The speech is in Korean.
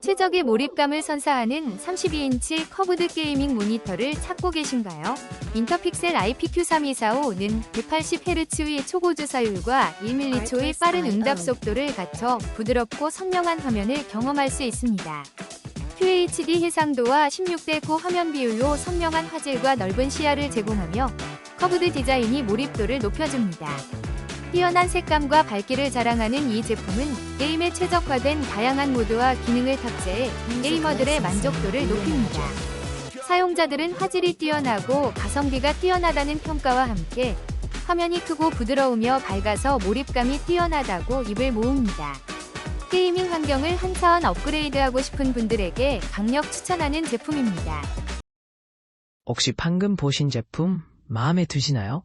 최적의 몰입감을 선사하는 32인치 커브드 게이밍 모니터를 찾고 계신가요? 인터픽셀 IPQ3245는 180Hz의 초고주 사율과 1mH의 빠른 응답 속도를 갖춰 부드럽고 선명한 화면을 경험할 수 있습니다. QHD 해상도와 16대 9 화면 비율로 선명한 화질과 넓은 시야를 제공하며 커브드 디자인이 몰입도를 높여줍니다. 뛰어난 색감과 밝기를 자랑하는 이 제품은 게임에 최적화된 다양한 모드와 기능을 탑재해 게이머들의 만족도를 높입니다. 사용자들은 화질이 뛰어나고 가성비가 뛰어나다는 평가와 함께 화면이 크고 부드러우며 밝아서 몰입감이 뛰어나다고 입을 모읍니다. 게이밍 환경을 한 차원 업그레이드하고 싶은 분들에게 강력 추천하는 제품입니다. 혹시 방금 보신 제품 마음에 드시나요?